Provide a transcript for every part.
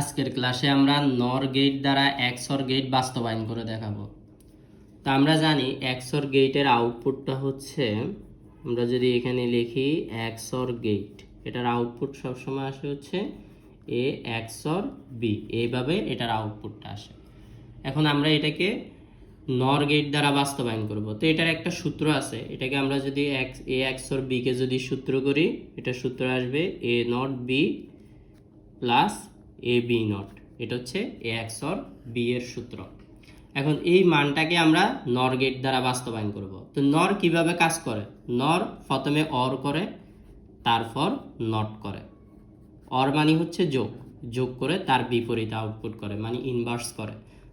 আজকের ক্লাসে আমরা নর গেট দ্বারা এক্সর গেট বাস্তবায়ন করে দেখাবো। তো আমরা জানি এক্সর গেটের আউটপুটটা হচ্ছে, আমরা যদি এখানে লিখি এক্সর গেট, এটার আউটপুট সবসময় আসে হচ্ছে এ এক্সর বি, এইভাবে এটার আউটপুটটা আসে। এখন আমরা এটাকে নর গেট দ্বারা বাস্তবায়ন করব। তো এটার একটা সূত্র আছে, এটাকে আমরা যদি এক্স, এ এক্সর বিকে যদি সূত্র করি, এটা সূত্র আসবে A not B plus A B not এটা হচ্ছে এ এক্স অর বি এর সূত্র। এখন এই মানটাকে আমরা নর গেট দ্বারা বাস্তবায়ন করব। তো নর কীভাবে কাজ করে? নর প্রথমে অর করে, তারপর নট করে। অর মানে হচ্ছে যোগ। যোগ করে তার বিপরীত আউটপুট করে মানে ইনভার্স করে।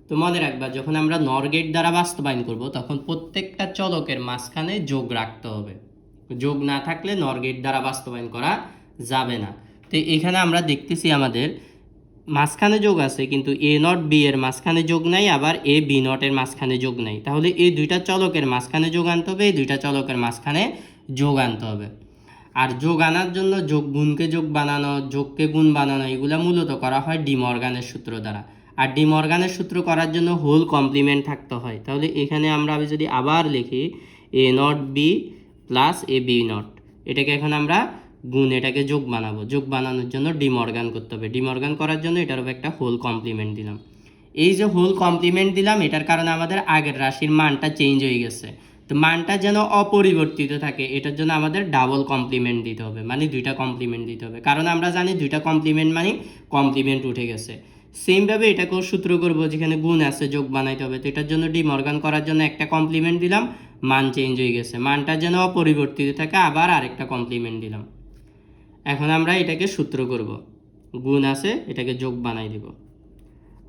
তো মনে রাখবা, যখন আমরা নর গেট দ্বারা বাস্তবায়ন করব, তখন প্রত্যেকটা চলকের মাঝখানে যোগ রাখতে হবে। যোগ না থাকলে নর গেট দ্বারা বাস্তবায়ন করা যাবে না। তো এখানে আমরা দেখতেছি আমাদের মাঝখানে যোগ আছে, কিন্তু এ নট বি এর মাঝখানে যোগ নাই, আবার এ বি নটের মাঝখানে যোগ নাই। তাহলে এই দুইটা চলকের মাঝখানে যোগ আনতে হবে, এই দুইটা চলকের মাঝখানে যোগ আনতে হবে। আর যোগ আনার জন্য যোগ গুণকে যোগ বানানো, যোগকে গুণ বানানো, এগুলো মূলত করা হয় ডিমর্গানের সূত্র দ্বারা। আর ডিমর্গানের সূত্র করার জন্য হোল কমপ্লিমেন্ট থাকতে হয়। তাহলে এখানে আমরা আমি যদি আবার লিখি A not B plus A B not এটাকে এখন আমরা গুণ, এটাকে যোগ বানাবো। যোগ বানানোর জন্য ডিমর্গান করতে হবে। ডিমর্গান করার জন্য এটার উপর একটা হোল কমপ্লিমেন্ট দিলাম। এই যে হোল কমপ্লিমেন্ট দিলাম, এটার কারণে আমাদের আগের রাশির মানটা চেঞ্জ হয়ে গেছে। তো মানটা যেন অপরিবর্তিত থাকে, এটার জন্য আমাদের ডাবল কমপ্লিমেন্ট দিতে হবে মানে দুইটা কমপ্লিমেন্ট দিতে হবে। কারণ আমরা জানি দুইটা কমপ্লিমেন্ট মানে কমপ্লিমেন্ট উঠে গেছে। সেমভাবে এটাকেও সূত্র করব, যেখানে গুণ আছে, যোগ বানাইতে হবে। তো এটার জন্য ডিমর্গান করার জন্য একটা কমপ্লিমেন্ট দিলাম, মান চেঞ্জ হয়ে গেছে। মানটা যেন অপরিবর্তিত থাকে, আবার আরেকটা কমপ্লিমেন্ট দিলাম। এখন আমরা এটাকে সূত্র করব। গুণ আছে, এটাকে যোগ বানাই দিব।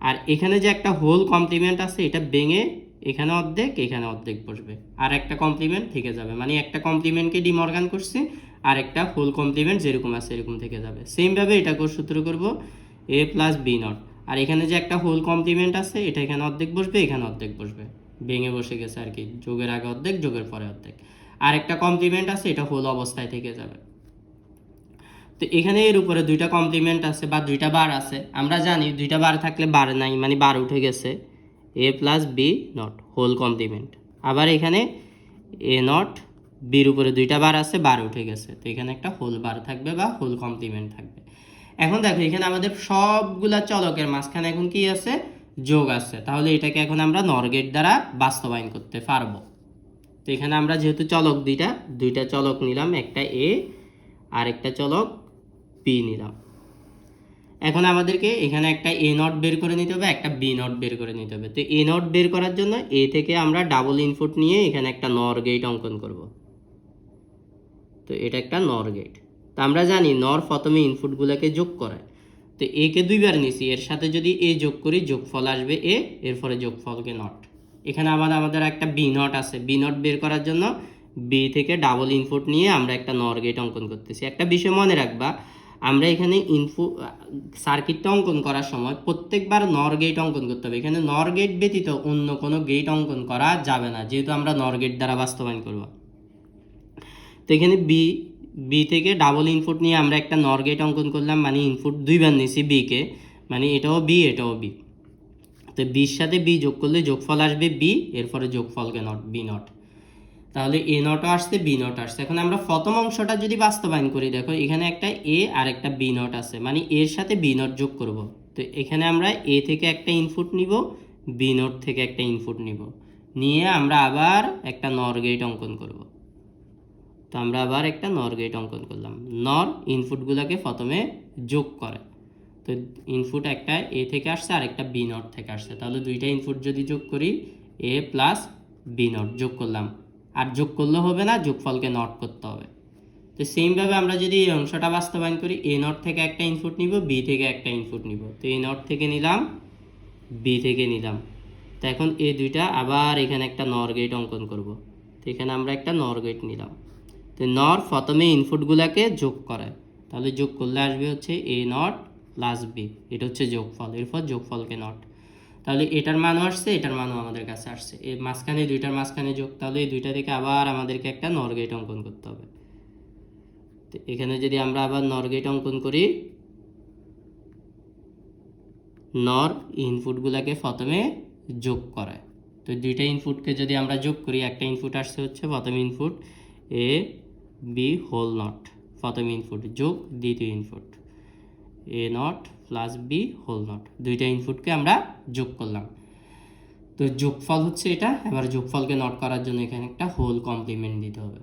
আর এখানে যে একটা হোল কমপ্লিমেন্ট আছে, এটা ভেঙে এখানে অর্ধেক এখানে অর্ধেক বসবে। আর একটা কমপ্লিমেন্ট থেকে যাবে। মানে একটা কমপ্লিমেন্টকে ডিমর্গান করছি, আর একটা হোল কমপ্লিমেন্ট যেরকম আছে এরকম থেকে যাবে। সেমভাবে এটাকেও সূত্র করব এ প্লাস বি নট আর এখানে যে একটা হোল কমপ্লিমেন্ট আছে, এটা এখানে অর্ধেক বসবে, এখানে অর্ধেক বসবে। ভেঙে বসে গেছে আর কি। যোগের আগে অর্ধেক, যোগের পরে অর্ধেক। আর একটা কমপ্লিমেন্ট আছে, এটা হোল অবস্থায় থেকে যাবে। তো এখানে এর উপরে দুইটা কমপ্লিমেন্ট আছে বা দুইটা বার আছে। আমরা জানি দুইটা বার থাকলে বার নাই মানে বার উঠে গেছে। A plus B not whole complement আবার এখানে এ নট বির উপরে দুইটা বার আছে, বার উঠে গেছে। তো এখানে একটা হোল বার থাকবে বা হোল কমপ্লিমেন্ট থাকবে। এখন দেখো, এখানে আমাদের সবগুলা চলকের মাঝখানে এখন কি আছে? যোগ আছে। তাহলে এটাকে এখন আমরা নরগেট দ্বারা বাস্তবায়ন করতে পারব। তো এখানে আমরা যেহেতু চলক দুইটা দুইটা চলক নিলাম, একটা এ আর একটা চলক পি নিলাম। এখন আমাদেরকে এখানে একটা এ নট বের করে নিতে হবে, একটা বি নট বের করে নিতে হবে। তো এ নট বের করার জন্য এ থেকে আমরা ডাবল ইনপুট নিয়ে এখানে একটা নর গেট অঙ্কন করব। তো এটা একটা নর গেট তো আমরা জানি নর প্রথমে ইনপুটগুলোকে যোগ করায়। তো এ কে দুইবার নিছি, এর সাথে যদি এ যোগ করি, যোগফল আসবে এ এর ফলে যোগফলকে নট এখানে আবার আমাদের একটা বি নট আছে। বি নট বের করার জন্য বি থেকে ডাবল ইনপুট নিয়ে আমরা একটা নর গেট অঙ্কন করতেছি। একটা বিষয় মনে রাখবা আমরা এখানে ইনফু সার্কিটটা অঙ্কন করার সময় প্রত্যেকবার নর গেট অঙ্কন করতে হবে। এখানে নর গেট ব্যতীত অন্য কোনো গেট অঙ্কন করা যাবে না, যেহেতু আমরা নর গেট দ্বারা বাস্তবায়ন করব। তো এখানে বি বি থেকে ডাবল ইনপুট নিয়ে আমরা একটা নর গেট অঙ্কন করলাম মানে ইনপুট দুইবার নিছি বিকে মানে এটাও বি এটাও বি তো বির সাথে বি যোগ করলে যোগফল আসবে বি এরপরে যোগফলকে নট বি নট তাহলে এ নটও আসছে বি নট আসছে। এখন আমরা প্রথম অংশটা যদি বাস্তবায়ন করি, দেখো এখানে একটা এ আর একটা বি নট আছে মানে এর সাথে বি নট যোগ করব। তো এখানে আমরা এ থেকে একটা ইনপুট নিব বি নট থেকে একটা ইনপুট নিব। নিয়ে আমরা আবার একটা নর গেট অঙ্কন করব। তো আমরা আবার একটা নর গেট অঙ্কন করলাম। নর ইনপুটগুলোকে প্রথমে যোগ করে। তো ইনপুট একটা এ থেকে আসছে, আর একটা বি নট থেকে আসছে। তাহলে দুইটা ইনপুট যদি যোগ করি এ প্লাস বি নট যোগ করলাম। আর যোগ করলে হবে না, যোগফলকে নট করতে হবে। তো সেমভাবে আমরা যদি এই অংশটা বাস্তবায়ন করি এ নট থেকে একটা ইনপুট নিব বি থেকে একটা ইনপুট নিব। তো এ নট থেকে নিলাম বি থেকে নিলাম। তো এখন এ দুইটা, আবার এখানে একটা নর গেট অঙ্কন করব। তো এখানে আমরা একটা নর গেট নিলাম। তো নর প্রথমে ইনপুটগুলোকে যোগ করে। তাহলে যোগ করলে আসবে হচ্ছে এ নট প্লাস বি এটা হচ্ছে যোগফল, এরপর যোগফলকে নট তাহলে এটার মানও আসছে, এটার মানও আমাদের কাছে আসছে। এই মাঝখানে, দুইটার মাঝখানে যোগ, তাহলে এই দুইটা থেকে আবার আমাদেরকে একটা নর গেট অঙ্কন করতে হবে। তো এখানে যদি আমরা আবার নর গেট অঙ্কন করি নর ইনপুটগুলোকে প্রথমে যোগ করায়। তো দুইটা ইনপুটকে যদি আমরা যোগ করি, একটা ইনপুট আসছে হচ্ছে প্রথম input A B whole not প্রথম ইনপুট যোগ, দ্বিতীয় input A not plus B whole not দুইটা ইনপুটকে আমরা যোগ করলাম। তো যোগফল হচ্ছে এটা, এবার যোগফলকে নট করার জন্য এখানে একটা হোল কমপ্লিমেন্ট দিতে হবে।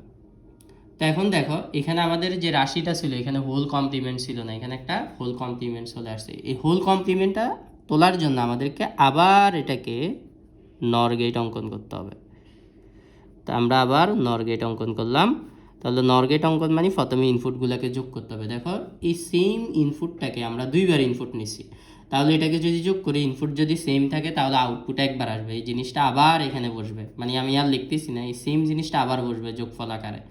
তো এখন দেখো, এখানে আমাদের যে রাশিটা ছিল, এখানে হোল কমপ্লিমেন্ট ছিল না, এখানে একটা হোল কমপ্লিমেন্ট চলে আসছে। এই হোল কমপ্লিমেন্টটা তোলার জন্য আমাদেরকে আবার এটাকে নর গেট অঙ্কন করতে হবে। তো আমরা আবার নর গেট অঙ্কন করলাম। তাহলে নর গেট অঙ্কন মানে প্রথমে ইনপুটগুলোকে যোগ করতে হবে। দেখো, এই সেম ইনপুটটাকে আমরা দুইবার ইনপুট নিছি। তাহলে এটাকে যদি যোগ করি ইনপুট যদি সেম থাকে, তাহলে আউটপুট একবার আসবে। এই জিনিসটা আবার এখানে বসবে। মানে আমি আর লিখতেছি না, এই সেম জিনিসটা আবার বসবে যোগফল আকারে।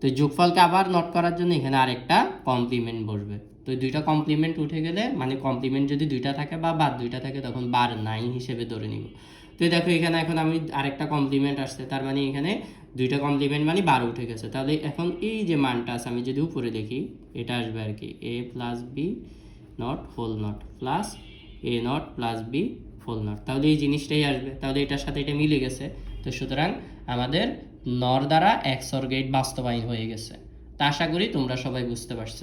তো যোগফলকে আবার নট করার জন্য এখানে আরেকটা কমপ্লিমেন্ট বসবে। তো দুইটা কমপ্লিমেন্ট উঠে গেলে মানে কমপ্লিমেন্ট যদি দুইটা থাকে বা বাদ দুইটা থাকে, তখন বার নাইন হিসেবে ধরে নিব। তো দেখো, এখানে এখন আমি আরেকটা কমপ্লিমেন্ট আসছে। তার মানে এখানে দুইটা কমপ্লিমেন্ট মানে বারো উঠে গেছে। তাহলে এখন এই যে মানটা আছে, আমি যদি উপরে দেখি, এটা আসবে আর কি A plus B not whole not plus A not plus B whole not তাহলে এই জিনিসটাই আসবে। তাহলে এটার সাথে এটা মিলে গেছে। তো সুতরাং আমাদের নর দ্বারা এক্সর গেট বাস্তবায়ন হয়ে গেছে। তা আশা করি তোমরা সবাই বুঝতে পারছ।